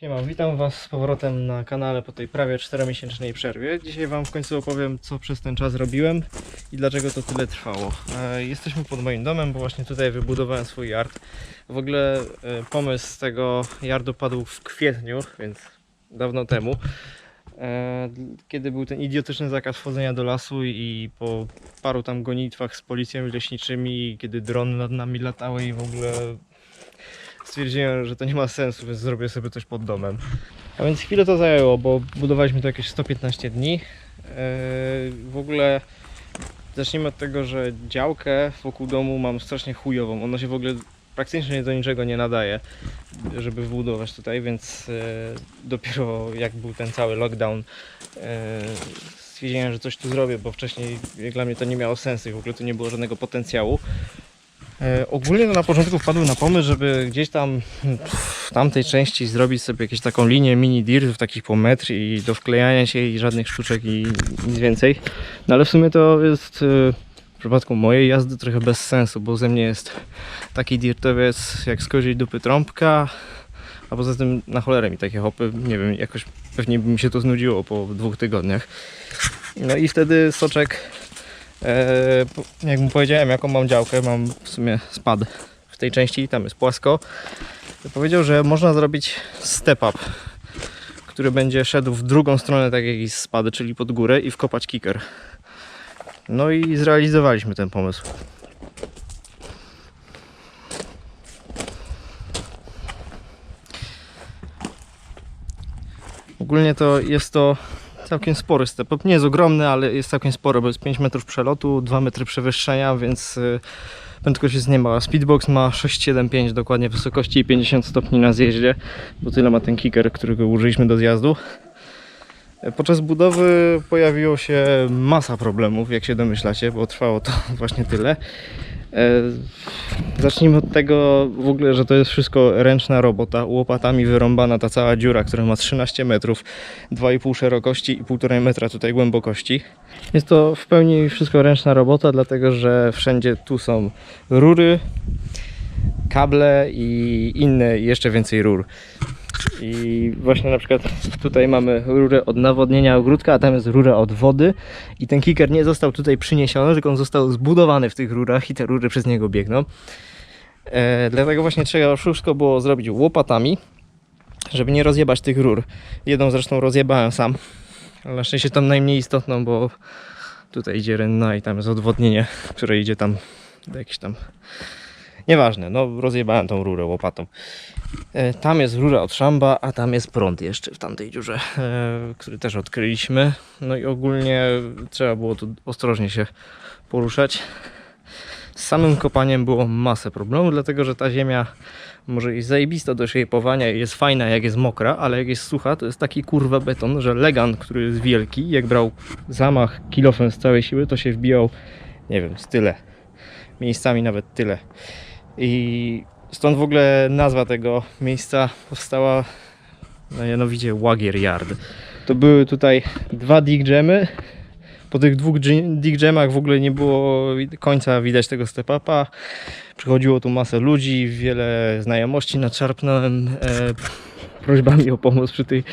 Siema, witam Was z powrotem na kanale po tej prawie 4-miesięcznej przerwie. Dzisiaj Wam w końcu opowiem, co przez ten czas robiłem i dlaczego to tyle trwało. E, jesteśmy pod moim domem, bo właśnie tutaj wybudowałem swój yard. W ogóle e, pomysł tego yardu padł w kwietniu, więc dawno temu. E, kiedy był ten idiotyczny zakaz wchodzenia do lasu i po paru tam gonitwach z policjami leśniczymi, kiedy drony nad nami latały i w ogóle stwierdziłem, że to nie ma sensu, więc zrobię sobie coś pod domem. A więc chwilę to zajęło, bo budowaliśmy to jakieś 115 dni. Eee, W ogóle zacznijmy od tego, że działkę wokół domu mam strasznie chujową. Ona się w ogóle praktycznie do niczego nie nadaje, żeby wybudować tutaj, więc e, dopiero jak był ten cały lockdown e, stwierdziłem, że coś tu zrobię, bo wcześniej dla mnie to nie miało sensu i w ogóle tu nie było żadnego potencjału. E, ogólnie na początku wpadłem na pomysł, żeby gdzieś tam w tamtej części zrobić sobie jakąś taką linię mini dirtów takich po metr i do wklejania się i żadnych sztuczek i nic więcej. No ale w sumie to jest e, w przypadku mojej jazdy trochę bez sensu, bo ze mnie jest taki dirtowiec jak z dupy trąbka, a poza tym na cholerę mi takie hopy, nie wiem, jakoś pewnie by mi się to znudziło po dwóch tygodniach. No i wtedy soczek jak mu powiedziałem, jaką mam działkę, mam w sumie spad w tej części, tam jest płasko. Powiedział, że można zrobić step up, który będzie szedł w drugą stronę, tak jak i spady, czyli pod górę i wkopać kicker. No i zrealizowaliśmy ten pomysł. Ogólnie to jest to całkiem spory step. Nie jest ogromny, ale jest całkiem spory, bo jest 5 metrów przelotu, 2 metry przewyższenia, więc y, prędkość jest niemała. Speedbox ma 675 dokładnie wysokości i 50 stopni na zjeździe, bo tyle ma ten kicker, którego użyliśmy do zjazdu. Podczas budowy pojawiło się masa problemów, jak się domyślacie, bo trwało to właśnie tyle. E, Zacznijmy od tego w ogóle, że to jest wszystko ręczna robota, łopatami wyrąbana ta cała dziura, która ma 13 metrów, 2,5 szerokości i 1,5 metra tutaj głębokości. Jest to w pełni wszystko ręczna robota, dlatego że wszędzie tu są rury, kable i inne jeszcze więcej rur. I właśnie na przykład tutaj mamy rurę od nawodnienia ogródka, a tam jest rura od wody. I ten kicker nie został tutaj przyniesiony, tylko on został zbudowany w tych rurach i te rury przez niego biegną. E, dlatego właśnie trzeba wszystko było zrobić łopatami, żeby nie rozjebać tych rur. Jedną zresztą rozjebałem sam, ale na szczęście tam najmniej istotną, bo tutaj idzie renna i tam jest odwodnienie, które idzie tam do jakichś tam... Nieważne, no rozjebałem tą rurę łopatą. E, Tam jest rura od szamba, a tam jest prąd jeszcze w tamtej dziurze, e, który też odkryliśmy. No i ogólnie trzeba było tu ostrożnie się poruszać. Z samym kopaniem było masę problemów, dlatego że ta ziemia może jest zajebista do szejpowania i jest fajna jak jest mokra, ale jak jest sucha to jest taki kurwa beton, że legan, który jest wielki, jak brał zamach kilofem z całej siły, to się wbijał, nie wiem, z tyle. Miejscami nawet tyle. I stąd w ogóle nazwa tego miejsca powstała no mianowicie Łagier Yard. To były tutaj dwa dig jamy. Po tych dwóch dig jamach w ogóle nie było końca widać tego step upa. Przychodziło tu masę ludzi, wiele znajomości nadszarpnąłem e, prośbami o pomoc przy tej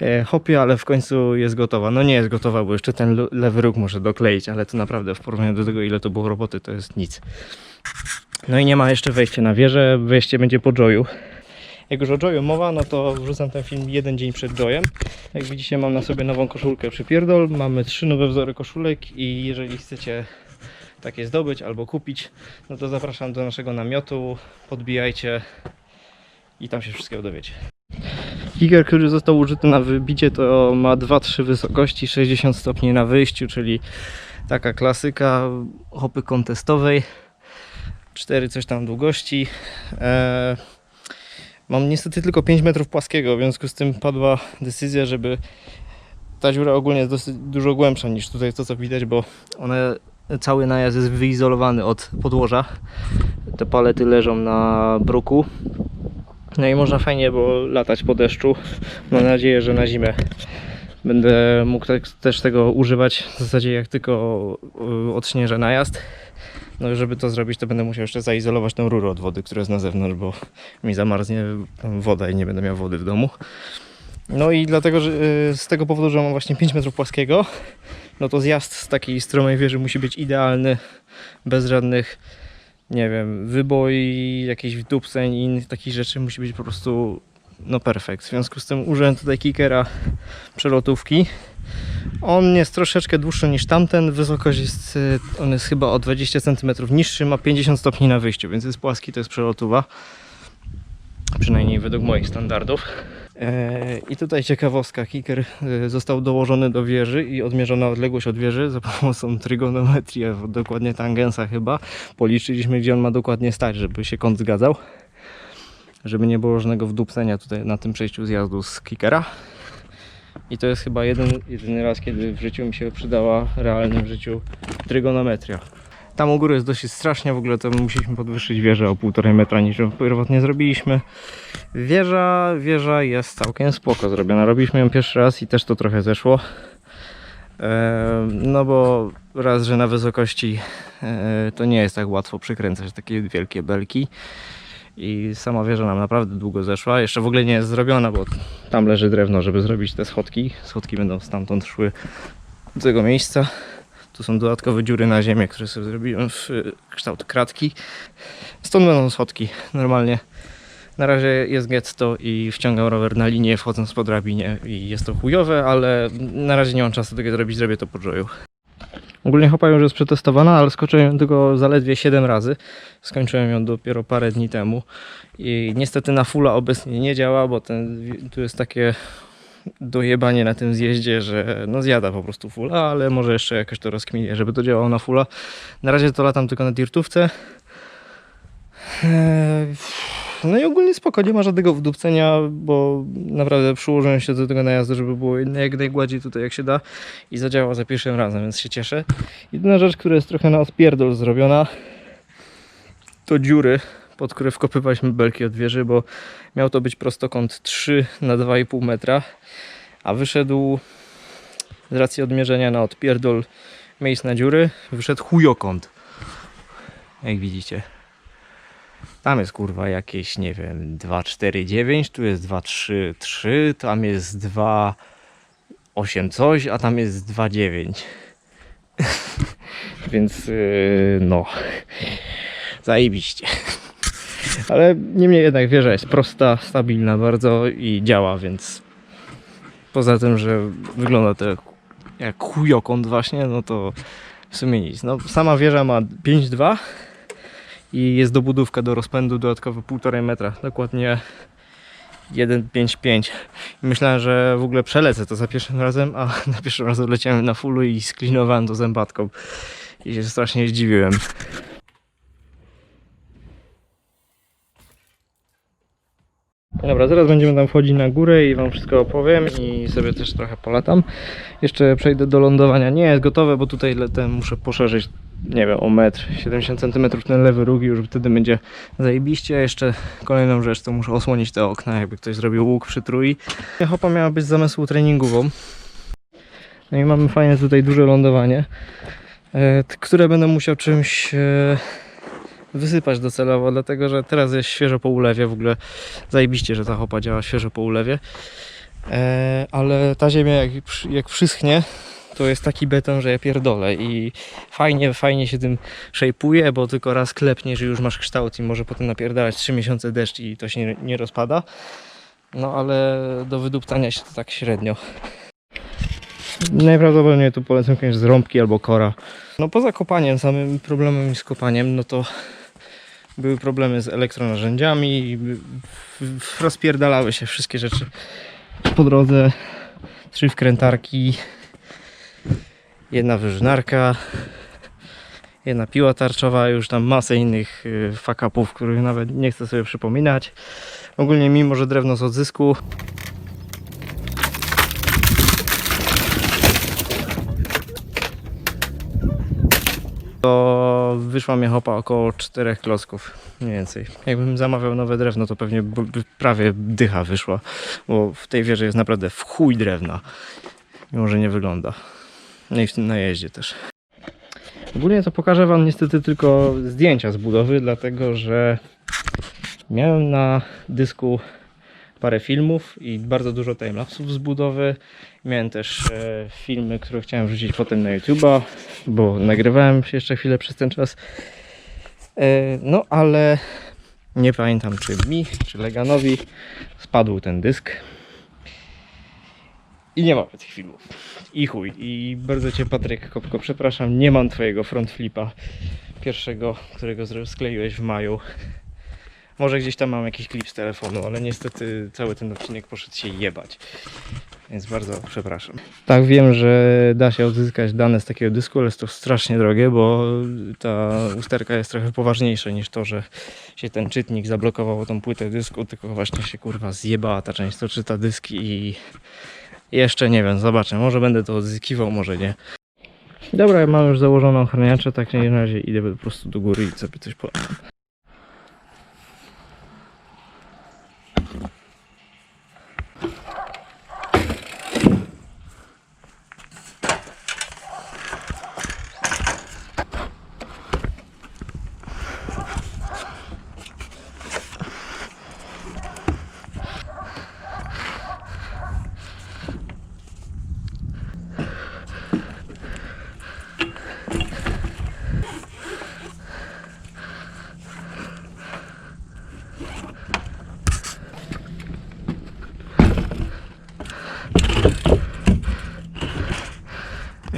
e, hopie, ale w końcu jest gotowa. No nie jest gotowa, bo jeszcze ten lewy róg muszę dokleić, ale to naprawdę w porównaniu do tego ile to było roboty to jest nic. No i nie ma jeszcze wejścia na wieżę, wejście będzie po joyu. Jak już o joyu mowa, no to wrzucam ten film jeden dzień przed joyem. Jak widzicie mam na sobie nową koszulkę przypierdol, mamy trzy nowe wzory koszulek i jeżeli chcecie takie zdobyć albo kupić, no to zapraszam do naszego namiotu, podbijajcie i tam się wszystkiego dowiecie. Kiger, który został użyty na wybicie to ma 2-3 wysokości, 60 stopni na wyjściu, czyli taka klasyka hopy kontestowej. 4 coś tam długości. E, mam niestety tylko 5 metrów płaskiego, w związku z tym padła decyzja, żeby ta dziura ogólnie jest dosyć dużo głębsza niż tutaj to co widać, bo one, cały najazd jest wyizolowany od podłoża. Te palety leżą na bruku. No i można fajnie było latać po deszczu. Mam nadzieję, że na zimę będę mógł też tego używać w zasadzie jak tylko y, odśnieżę najazd. No żeby to zrobić, to będę musiał jeszcze zaizolować tą rurę od wody, która jest na zewnątrz, bo mi zamarznie woda i nie będę miał wody w domu. No i dlatego, że y, z tego powodu, że mam właśnie 5 metrów płaskiego, no to zjazd z takiej stromej wieży musi być idealny, bez żadnych, nie wiem, wyboi, jakichś wdupceń i innych takich rzeczy. Musi być po prostu, no perfekt. W związku z tym użyłem tutaj kickera przelotówki. On jest troszeczkę dłuższy niż tamten. Wysokość jest, y, on jest chyba o 20 cm niższy, ma 50 stopni na wyjściu, więc jest płaski, to jest przelotuwa. Przynajmniej według moich standardów. E, I tutaj ciekawostka, kicker e, został dołożony do wieży i odmierzona odległość od wieży za pomocą trygonometrii, dokładnie tangensa chyba. Policzyliśmy gdzie on ma dokładnie stać, żeby się kąt zgadzał. Żeby nie było żadnego wdupcenia tutaj na tym przejściu zjazdu z kickera. I to jest chyba jeden, jedyny raz, kiedy w życiu mi się przydała, realnym życiu, trygonometria. Tam u góry jest dosyć strasznie, w ogóle to musieliśmy podwyższyć wieżę o 1,5 metra niż pierwotnie zrobiliśmy. Wieża, wieża jest całkiem spoko zrobiona. Robiliśmy ją pierwszy raz i też to trochę zeszło. No bo raz, że na wysokości e, to nie jest tak łatwo przykręcać takie wielkie belki. I sama wieża nam naprawdę długo zeszła. Jeszcze w ogóle nie jest zrobiona, bo tam leży drewno, żeby zrobić te schodki. Schodki będą stamtąd szły do tego miejsca. Tu są dodatkowe dziury na ziemię, które sobie zrobiłem w y, kształt kratki. Stąd będą schodki normalnie. Na razie jest getto i wciągam rower na linię wchodząc po drabinie i jest to chujowe, ale na razie nie mam czasu tego zrobić, zrobię to po joyu. Ogólnie hopa już jest przetestowana, ale skoczyłem tylko zaledwie 7 razy. Skończyłem ją dopiero parę dni temu i niestety na fulla obecnie nie działa, bo ten, tu jest takie dojebanie na tym zjeździe, że no zjada po prostu fulla, ale może jeszcze jakoś to rozkminię, żeby to działało na fulla. Na razie to latam tylko na dirtówce. Eee, No i ogólnie spoko, nie ma żadnego wdupcenia, bo naprawdę przyłożyłem się do tego najazdu, żeby było jak najgładziej tutaj jak się da i zadziała za pierwszym razem, więc się cieszę. Jedyna rzecz, która jest trochę na odpierdol zrobiona, to dziury, pod które wkopywaliśmy belki od wieży, bo miał to być prostokąt 3 na 2,5 metra, a wyszedł z racji odmierzenia na odpierdol miejsc na dziury, wyszedł chujokąt. Jak widzicie. Tam jest kurwa jakieś, nie wiem, 2,49, tu jest 2,33, tam jest 2,8 coś, a tam jest 2,9. Więc yy, no, zajebiście. Ale niemniej jednak wieża jest prosta, stabilna bardzo i działa, więc poza tym, że wygląda to jak, chujokąt właśnie, no to w sumie nic. No, sama wieża ma 5,2 i jest dobudówka do rozpędu dodatkowo 1,5 metra, dokładnie 1,55. I Myślałem, że w ogóle przelecę to za pierwszym razem, a na pierwszym razem leciałem na fullu i sklinowałem to zębatką i się strasznie zdziwiłem. Dobra, zaraz będziemy tam wchodzić na górę i wam wszystko opowiem i sobie też trochę polatam. Jeszcze przejdę do lądowania. Nie jest gotowe, bo tutaj muszę poszerzyć, nie wiem, o metr, 70 cm ten lewy róg i już wtedy będzie zajebiście. Jeszcze kolejną rzecz, to muszę osłonić te okna, jakby ktoś zrobił łuk przy trój. Hopa miała być z zamysłu treningową. No i mamy fajne tutaj duże lądowanie, e, które będę musiał czymś e, wysypać docelowo, dlatego że teraz jest świeżo po ulewie, w ogóle zajebiście, że ta hopa działa świeżo po ulewie. E, ale ta ziemia jak, jak przyschnie, to jest taki beton, że ja pierdolę i fajnie, fajnie się tym szejpuje, bo tylko raz klepniesz i już masz kształt i może potem napierdalać 3 miesiące deszcz i to się nie, nie rozpada. No ale do wyduptania się to tak średnio. Najprawdopodobniej tu polecam jakieś zrąbki albo kora. No poza kopaniem, samym problemem z kopaniem, no to były problemy z elektronarzędziami, rozpierdalały się wszystkie rzeczy po drodze. Trzy wkrętarki, jedna wyżynarka, jedna piła tarczowa, już tam masę innych y, fuck-upów, których nawet nie chcę sobie przypominać. Ogólnie mimo, że drewno z odzysku, to wyszła mi hopa około 4 klocków, mniej więcej. Jakbym zamawiał nowe drewno, to pewnie prawie dycha wyszła, bo w tej wieży jest naprawdę w chuj drewna, mimo że nie wygląda. No i w tym najeździe też. Ogólnie to pokażę Wam niestety tylko zdjęcia z budowy, dlatego że miałem na dysku parę filmów i bardzo dużo timelapsów z budowy. Miałem też e, filmy, które chciałem wrzucić potem na YouTube'a, bo nagrywałem jeszcze chwilę przez ten czas. E, no ale nie pamiętam czy mi, czy Leganowi spadł ten dysk. I nie mamy tych filmów. I chuj. I bardzo Cię Patryk Kopko przepraszam, nie mam Twojego front flipa pierwszego, którego skleiłeś w maju. Może gdzieś tam mam jakiś klip z telefonu, ale niestety cały ten odcinek poszedł się jebać. Więc bardzo przepraszam. Tak, wiem, że da się odzyskać dane z takiego dysku, ale jest to strasznie drogie, bo ta usterka jest trochę poważniejsza niż to, że się ten czytnik zablokował tą płytę dysku, tylko właśnie się kurwa zjebała ta część, co czyta dyski i jeszcze nie wiem, zobaczę. Może będę to odzyskiwał, może nie. Dobra, mam już założoną ochraniacze, tak na razie idę po prostu do góry i sobie coś po...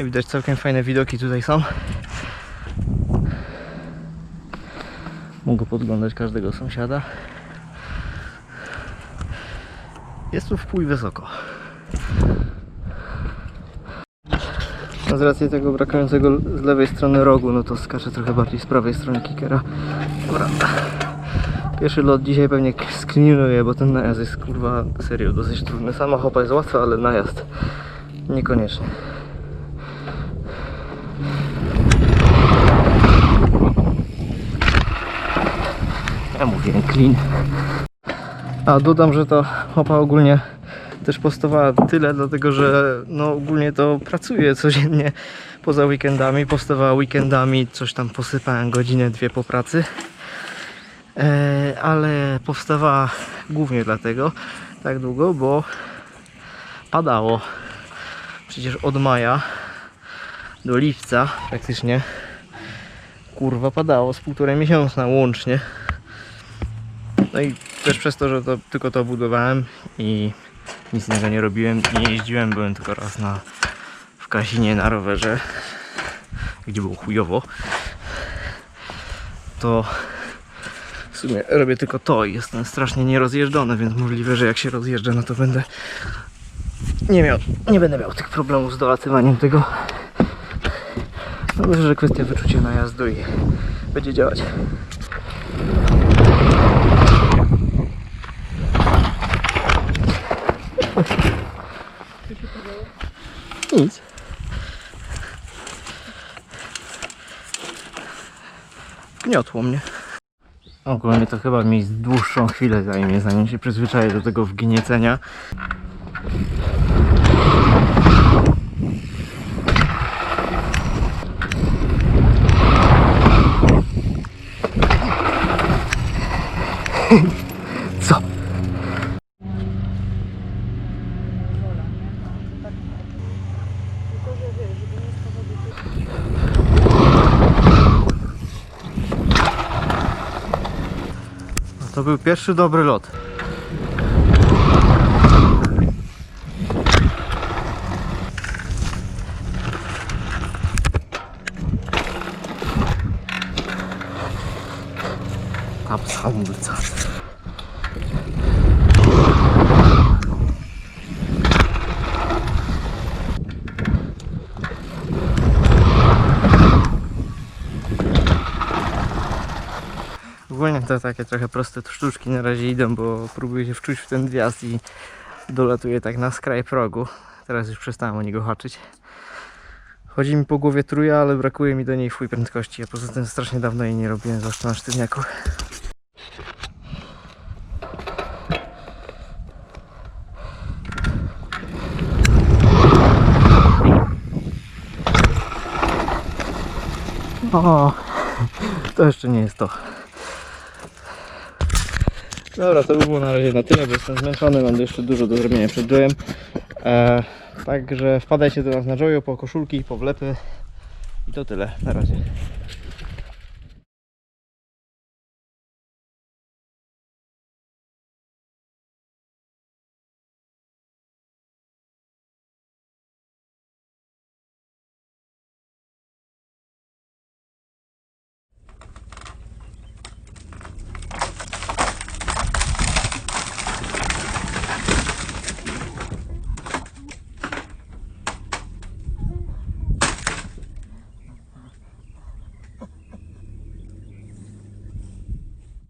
widać całkiem fajne widoki tutaj są. Mogę podglądać każdego sąsiada. Jest tu w pół wysoko. No z racji tego brakującego z lewej strony rogu, no to skaczę trochę bardziej z prawej strony kickera. Dobra. Pierwszy lot dzisiaj pewnie screenuję, bo ten najazd jest kurwa serio dosyć trudny. Sama hopa jest łatwa, ale najazd niekoniecznie. A dodam, że ta hopa ogólnie też postawała tyle, dlatego że no ogólnie to pracuję codziennie poza weekendami. Postawała weekendami, coś tam posypałem godzinę, dwie po pracy. E, ale powstawała głównie dlatego tak długo, bo padało. Przecież od maja do lipca praktycznie kurwa padało z półtorej miesiąca łącznie. No i też przez to, że to, tylko to budowałem i nic innego nie robiłem, nie jeździłem, byłem tylko raz na, w Kasinie na rowerze, gdzie było chujowo, to w sumie robię tylko to i jestem strasznie nierozjeżdżony, więc możliwe, że jak się rozjeżdżę, no to będę nie miał, nie będę miał tych problemów z dolatywaniem tego. No myślę, że kwestia wyczucia najazdu i będzie działać. Nic. Gniotło mnie. Ogólnie to chyba mi dłuższą chwilę zajmie, zanim się przyzwyczaję do tego wgniecenia. To był pierwszy dobry lot. To takie trochę proste sztuczki na razie idą, bo próbuję się wczuć w ten wjazd i dolatuję tak na skraj progu. Teraz już przestałem o niego haczyć. Chodzi mi po głowie truja, ale brakuje mi do niej fuj prędkości, a poza tym strasznie dawno jej nie robiłem, zwłaszcza na sztywniaku. O, to jeszcze nie jest to. Dobra, to by było na razie na tyle, bo jestem zmęczony, mam jeszcze dużo do zrobienia przed jojem. E, także wpadajcie do nas na jojo po koszulki, po wlepy i to tyle. Na razie.